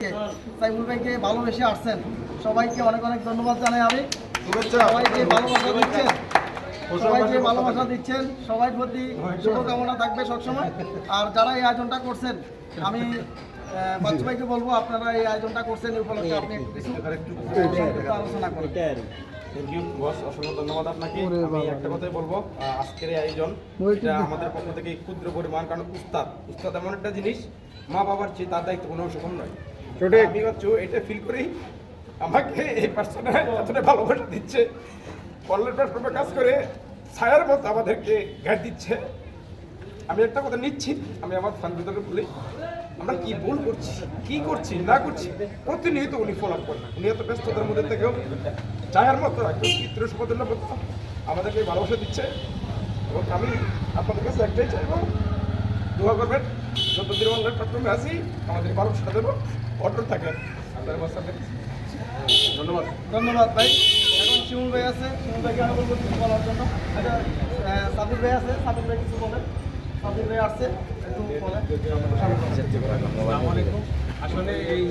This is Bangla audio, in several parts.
সাইবুল ভাইকে ভালোবেসে আসছেন। সবাইকে অনেক অনেক ধন্যবাদ জানাই আমি। সবাইকে ভালোবাসা দিচ্ছেন। ভালোবাসা দিচ্ছেন। সবাই প্রতি শুভকামনা থাকবে সবসময়। আর যারা এই আয়োজনটা করছেন আমি বাচ্চু ভাইকে বলব আপনারা এই আয়োজনটা করছেন এই উপলক্ষে আপনি কিছু আলোচনা করেন। থ্যাংক ইউ বস অসংখ্য ধন্যবাদ আপনাকে। আমি একটা কথাই বলব আজকের এই আয়োজন এটা আমাদের পক্ষ থেকে ক্ষুদ্র পরিমাণ কারণ উস্তাদ উস্তাদ এমন একটা জিনিস মা বাবার চেয়ে তার দায়িত্ব কোনো কম নয়। আমি হচ্ছে এটা ফিল করি আমাকে এই পার্সনটা এতটা ভালোবাসা দিচ্ছে। পল্লের প্ল্যাটফর্মে কাজ করে, ছায়ার মতো আমাদেরকে গাইড দিচ্ছে। আমি একটা কথা নিচ্ছি, আমি আমার ফান্ডিদকে বলি। আমরা কি ভুল করছি, কি করছি, না করছি, প্রতিনিয়ত উনি ফলো আপ করেন। উনি এত ব্যস্ততার মধ্যে থেকেও চায়ের মতো চিত্র সম্পাদনের মতো আমাদেরকে ভালোবাসা দিচ্ছে। এবং আমি আপনাদের কাছে একটাই চাইব, দোয়া করবেন, যতদিন অনলাইন প্ল্যাটফর্মে আসি আমাদের ভালোবাসা দেবো। আপনার আমার ধন্যবাদ। ধন্যবাদ ভাই। এখন শিমুল ভাই আছে। শিমুল ভাইকে আমি বলব কিছু বলার জন্য। আচ্ছা সাবির ভাই আছে। সাবির ভাই কিছু বলেন। সাবির ভাই আসছে। একটু বলেন। আসসালামু আলাইকুম। আসলে এই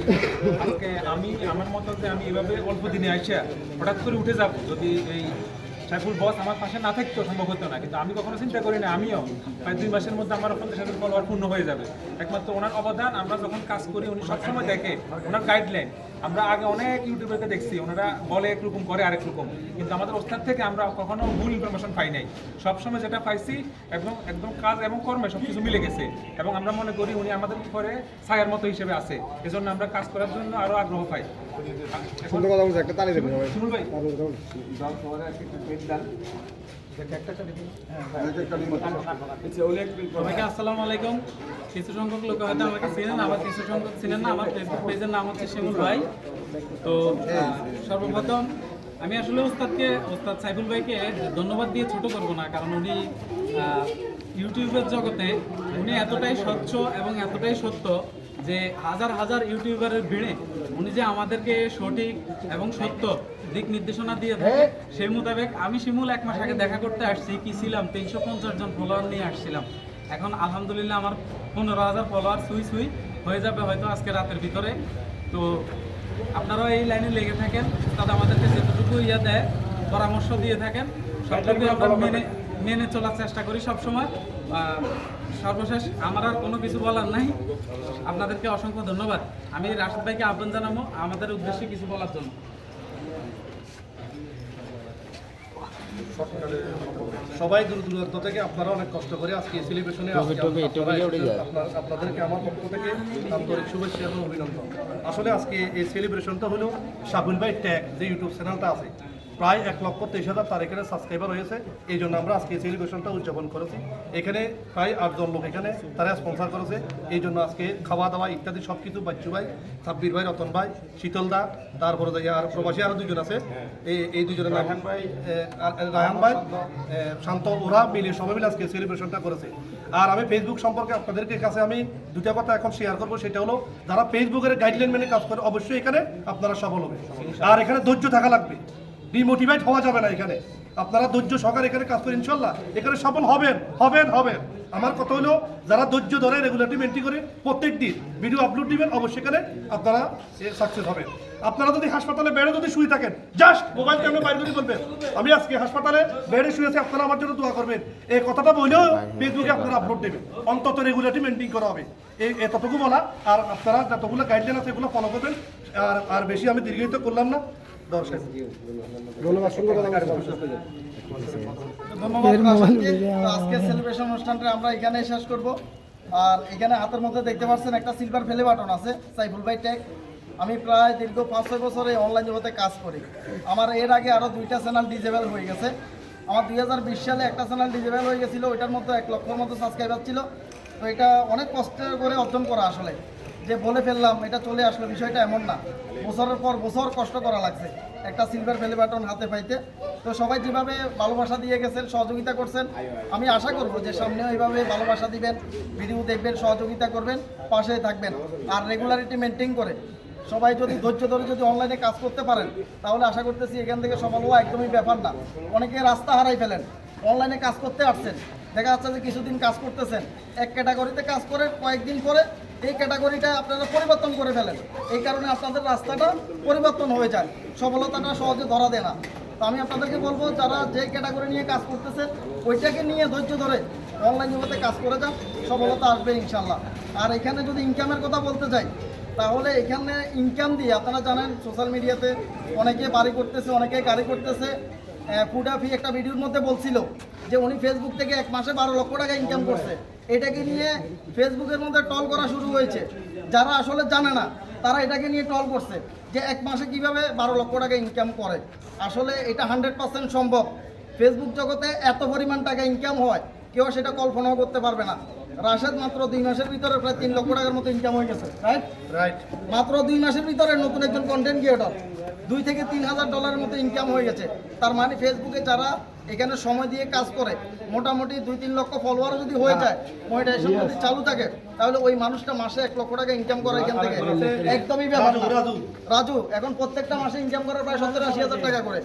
আজকে আমি আমার মতো যে আমি এভাবে অল্প দিনে আইসা হঠাৎ করে উঠে যাব। যদি এই সাইফুল বস আমার পাশে না থাকতেও সম্ভব হতো না, কিন্তু আমি কখনো চিন্তা করি না, আমিও। প্রায় দুই মাসের মধ্যে আমার পঞ্চাশ ফলোয়ার পূর্ণ হয়ে যাবে। একমাত্র ওনার অবদান, আমরা যখন কাজ করি, উনি সবসময় দেখে ওনার গাইডলাইন আমরা আগে অনেক ইউটিউবারকে দেখছি ওনারা বলে একরকম করে আরেক রকম। কিন্তু আমাদের ওস্তাদ থেকে আমরা কখনো ভুল ইনফরমেশন পাই নাই। সবসময় যেটা পাইছি এবং একদম কাজ এবং কর্মে সব কিছু মিলে গেছে। এবং আমরা মনে করি উনি আমাদের উপরে ছায়ার মতো হিসেবে আছে। এজন্য আমরা কাজ করার জন্য আরও আগ্রহ পাই। সুন্দর কথা বলছে একটা তালি দেবেন শিমুল ভাই। সবাইকে আসসালামু আলাইকুম। কিছু সংখ্যক লোক হয়তো আমাকে চেনেন আবার কিছু সংখ্যক চেনেন না, আমার ফেসবুক পেজের নাম হচ্ছে শিমুল ভাই। তো, সর্বপ্রথম আমি আসলে ওস্তাদকে, ওস্তাদ সাইফুল ভাইকে ধন্যবাদ দিয়ে ছোট করব না, কারণ উনি ইউটিউবের জগতে উনি এতটাই স্বচ্ছ এবং এতটাই সত্য যে হাজার হাজার ইউটিউবারের ভিড়ে উনি যে আমাদেরকে সঠিক এবং সত্য দিক নির্দেশনা দিয়ে থাকে সেই মোতাবেক আমি শিমুল এক মাস আগে দেখা করতে আসছি, কি ছিলাম, তিনশো পঞ্চাশ জন ফলোয়ার নিয়ে আসছিলাম। এখন আলহামদুলিল্লাহ আমার পনেরো হাজার ফলোয়ার সুই সুই হয়ে যাবে হয়তো আজকে রাতের ভিতরে। তো আপনারাও এই লাইনে লেগে থাকেন তাদের আমাদেরকে যেটুকু ইয়া দেয় পরামর্শ দিয়ে থাকেন সবটুকু আমরা মেনে মেনে চলার চেষ্টা করি সবসময়। সর্বশেষ আমার আর কোনো কিছু বলার নাই। আপনাদেরকে অসংখ্য ধন্যবাদ। আমি রাশেদ ভাইকে আহ্বান জানাব আমাদের উদ্দেশ্যে কিছু বলার জন্য। সবাই দূর দূরান্ত থেকে আপনারা অনেক কষ্ট করে আজকে এই সেলিব্রেশনে আপনাদেরকে আমার পক্ষ থেকে আন্তরিক শুভেচ্ছা এবং অভিনন্দন। আসলে আজকে এই সেলিব্রেশনটা হলো শাহুল ভাই ট্যাগ যে ইউটিউব চ্যানেলটা আছে। প্রায় এক লক্ষ তেইশ হাজার তার এখানে সাবস্ক্রাইবার হয়েছে এই জন্য আমরা আজকে এই সেলিব্রেশনটা উদযাপন করেছি। এখানে প্রায় আটজন লোক এখানে তারা স্পন্সর করেছে। এই জন্য আজকে খাওয়া দাওয়া ইত্যাদি সব কিছু বাচ্চু ভাই সাব্বির ভাই রতন ভাই শীতল দা তারপরে যে আর প্রবাসী আরও দুজন আছে। এই এই দুজনের নাম ভাই, রায়হান ভাই শান্ত ওরা মিলে সবাই মিলে আজকে সেলিব্রেশনটা করেছে। আর আমি ফেসবুক সম্পর্কে আপনাদেরকে কাছে আমি দুটা কথা এখন শেয়ার করব সেটা হলো যারা ফেসবুকের গাইডলাইন মেনে কাজ করে অবশ্যই এখানে আপনারা সফল হবে। আর এখানে ধৈর্য থাকা লাগবে। ডিমোটিভেট হওয়া যাবে না এখানে। আপনারা ধৈর্য সহকারে এখানে কাজ করেন, ইনশাল্লাহ। এখানে সফল হবেন হবেন হবেন। আমার কথা হলো, যারা ধৈর্য ধরে রেগুলারটি মেনটেন করে প্রত্যেক দিন ভিডিও আপলোড দিবেন, অবশ্যই এখানে আপনারা সাকসেস হবেন। আপনারা যদি হাসপাতালে বেড়ে যদি শুয়ে থাকেন জাস্ট মোবাইল ক্যামেরা বাইরে যদি বলবেন, আমি আজকে হাসপাতালে বেড়ে শুয়েছি, আপনারা আমার জন্য দোয়া করবেন। এই কথাটা বললেও ফেসবুকে আপনারা আপলোড দেবেন। অন্তত রেগুলারটি মেনটেন করা হবে। এই এতটুকু বলা, আর আপনারা যতগুলো গাইডলাইন আছে এগুলো ফলো করবেন। আর আর বেশি আমি দীর্ঘায়িত করলাম না। আজকের সেলিব্রেশন অনুষ্ঠানটা আমরা এখানে শেষ করব। আর এখানে হাতের মধ্যে দেখতে পাচ্ছেন একটা সিলভার ফেলে বাটন আছে সাইফুল ভাই ট্যাগ আমি প্রায় দীর্ঘ পাঁচ ছয় বছরে অনলাইন জগতে কাজ করি। আমার এর আগে আরও দুইটা চ্যানেল ডিজেবল হয়ে গেছে। আমার দুই হাজার বিশ সালে একটা চ্যানেল ডিজেবল হয়ে গেছিল ওইটার মধ্যে এক লক্ষর মতো সাবস্ক্রাইবার ছিল। তো এটা অনেক কষ্ট করে অর্জন করা আসলে। যে বলে ফেললাম, এটা চলে আসলো, বিষয়টা এমন না। বছরের পর বছর কষ্ট করা লাগছে। একটা সিলভার ফেলে বাটন হাতে পাইতে। তো সবাই যেভাবে ভালোবাসা দিয়ে গেছেন, সহযোগিতা করছেন, আমি আশা করব যে সামনেও এইভাবে ভালোবাসা দিবেন ভিডিও দেখবেন, সহযোগিতা করবেন, পাশে থাকবেন আর রেগুলারিটি মেনটেন করে। সবাই যদি ধৈর্য ধরে যদি অনলাইনে কাজ করতে পারেন, তাহলে আশা করতেছি এখান থেকে সফল হওয়া একদমই ব্যাপার না। অনেকে রাস্তা হারাই ফেলেন অনলাইনে কাজ করতে আসছেন। দেখা যাচ্ছে যে কিছুদিন কাজ করতেছেন, এক ক্যাটাগরিতে কাজ করে, কয়েকদিন পরে এই ক্যাটাগরিটা আপনারা পরিবর্তন করে ফেলেন। এই কারণে আপনাদের রাস্তাটা পরিবর্তন হয়ে যায়। সফলতাটা সহজে ধরা দেয় না। তো আমি আপনাদেরকে বলব, যারা যে ক্যাটাগরি নিয়ে কাজ করতেছে ওইটাকে নিয়ে ধৈর্য ধরে অনলাইন জগতে কাজ করে যান। সফলতা আসবে ইনশাল্লাহ আর এখানে যদি ইনকামের কথা বলতে চাই তাহলে এখানে ইনকাম দিয়ে আপনারা জানেন সোশ্যাল মিডিয়াতে অনেকে বাড়ি করতেছে, অনেকে গাড়ি করতেছে। ফুডাফি একটা ভিডিওর মধ্যে বলছিল যে উনি ফেসবুক থেকে এক মাসে বারো লক্ষ টাকা ইনকাম করছে। এটাকে নিয়ে ফেসবুকের মধ্যে টল করা শুরু হয়েছে। যারা আসলে জানে না তারা এটাকে নিয়ে টল করছে যে এক মাসে কীভাবে বারো লক্ষ টাকা ইনকাম করে। আসলে এটা হান্ড্রেড পার্সেন্ট সম্ভব। ফেসবুক জগতে এত পরিমাণ টাকা ইনকাম হয় কেউ সেটা কল্পনাও করতে পারবে না। রাশেদ মাত্র দুই মাসের ভিতরে প্রায় তিন লক্ষ টাকার মতো ইনকাম হয়ে গেছে রাইট রাইট মাত্র দুই মাসের ভিতরে নতুন একজন কন্টেন্ট ক্রিয়েটর দুই থেকে তিন হাজার ডলারের মতো ইনকাম হয়ে গেছে। তার মানে ফেসবুকে যারা এখানে সময় দিয়ে কাজ করে মোটামুটি দুই তিন লক্ষ ফলোয়ার যদি হয়ে যায় মনিটাইজেশন যদি চালু থাকে তাহলে ওই মানুষটা মাসে এক লক্ষ টাকা ইনকাম করে এখান থেকে। একদমই ব্যাপার রাজু, এখন প্রত্যেকটা মাসে ইনকাম করে প্রায় সত্তর আশি হাজার টাকা করে।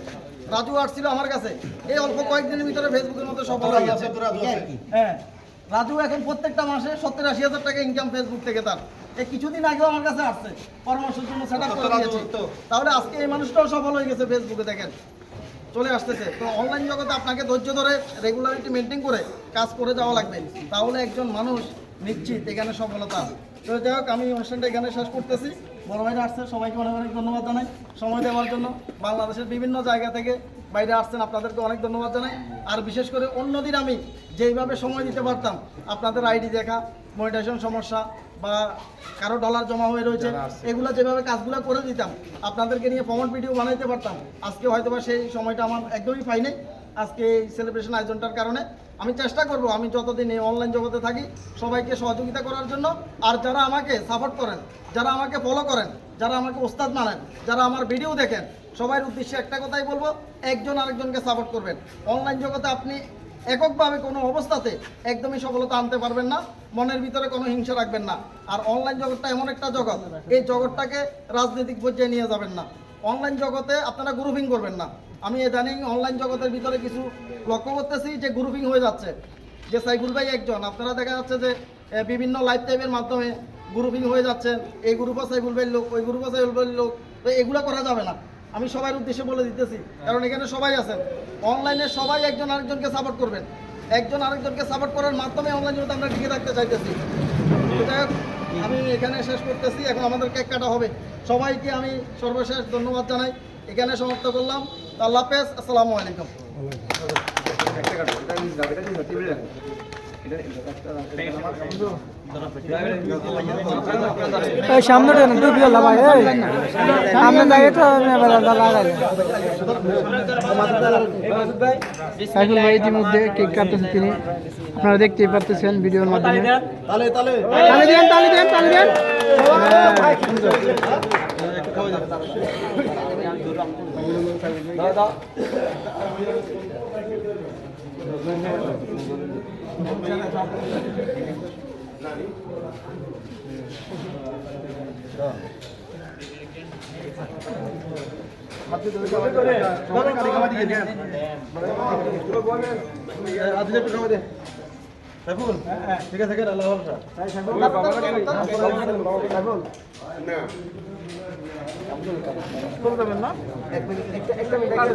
রাজু আসছিল আমার কাছে। এই অল্প কয়েকদিনের ভিতরে ফেসবুকের মধ্যে সফল হয়ে গেছে। হ্যাঁ। রাজু এখন প্রত্যেকটা মাসে সত্তর আশি হাজার টাকা ইনকাম ফেসবুক থেকে তার। এই কিছুদিন আগেও আমার কাছে আসছে। পরামর্শের জন্য সেট আপ করে দিয়েছি। তাহলে আজকে এই মানুষটাও সফল হয়ে গেছে ফেসবুকে দেখেন। চলে আসতেছে। তো অনলাইন জগতে আপনাকে ধৈর্য ধরে রেগুলারিটি মেনটেন করে কাজ করে যাওয়া লাগবে। তাহলে একজন মানুষ নিশ্চিত এখানে সফলতা তো যাই হোক, আমি অনুষ্ঠানটা এখানে শেষ করতেছি। বড় ভাইরা আসছে, সবাইকে অনেক অনেক ধন্যবাদ জানাই। সময় দেওয়ার জন্য বাংলাদেশের বিভিন্ন জায়গা থেকে বাইরে আসছেন আপনাদেরকে অনেক ধন্যবাদ জানাই। আর বিশেষ করে অন্যদিন আমি যেইভাবে সময় দিতে পারতাম আপনাদের আইডি দেখা মনিটাইজেশন সমস্যা বা কারও ডলার জমা হয়ে রয়েছে এগুলো যেভাবে কাজগুলো করে দিতাম আপনাদেরকে নিয়ে প্রমোট ভিডিও বানাইতে পারতাম। আজকে হয়তো বা সেই সময়টা আমার একদমই পাইনি আজকে এই সেলিব্রেশন আয়োজনটার কারণে আমি চেষ্টা করব আমি যতদিন এই অনলাইন জগতে থাকি সবাইকে সহযোগিতা করার জন্য। আর যারা আমাকে সাপোর্ট করেন যারা আমাকে ফলো করেন যারা আমাকে ওস্তাদ মানেন যারা আমার ভিডিও দেখেন সবার উদ্দেশ্যে একটা কথাই বলব, একজন আরেকজনকে সাপোর্ট করবেন। অনলাইন জগতে আপনি এককভাবে কোনো অবস্থাতে একদমই সফলতা আনতে পারবেন না, মনের ভিতরে কোনো হিংসা রাখবেন না। আর অনলাইন জগৎটা এমন একটা জগৎ, এই জগৎটাকে রাজনৈতিক পর্যায়ে নিয়ে যাবেন না। অনলাইন জগতে আপনারা গ্রুপিং করবেন না। আমি ইদানিং অনলাইন জগতের ভিতরে কিছু লক্ষ্য করতেছি যে গ্রুপিং হয়ে যাচ্ছে। যে সাইফুল ভাই একজন, আপনারা দেখা যাচ্ছে যে বিভিন্ন লাইভ টাইপের মাধ্যমে গ্রুপিং হয়ে যাচ্ছেন। এই গ্রুপও সাইফুল ভাইয়ের লোক, ওই গ্রুপও সাইফুল ভাইয়ের লোক, তো এগুলো করা যাবে না। আমি সবার উদ্দেশ্যে বলে দিতেছি, কারণ এখানে সবাই আছেন। অনলাইনে সবাই একজন আরেকজনকে সাপোর্ট করবেন। একজন আরেকজনকে সাপোর্ট করার মাধ্যমে অনলাইন জগতে আমরা টিকে থাকতে চাইতেছি। আমি এখানে শেষ করতেছি। এখন আমাদের কেক কাটা হবে। সবাইকে আমি সর্বশেষ ধন্যবাদ জানাই। এখানে সমাপ্ত করলাম। আল্লাহ হাফেজ। আসসালামু আলাইকুম। সামনে দেন ডুবি গেল ভাই, এই। সামনে যাই তো লাগাই ভাই ইতিমধ্যে কেক কাটতেছে তিনি। আপনারা দেখতেই পারতেছেন ভিডিওর মাধ্যমে। দেন। ঠিক আছে আল্লাহ না একটা মিনিট।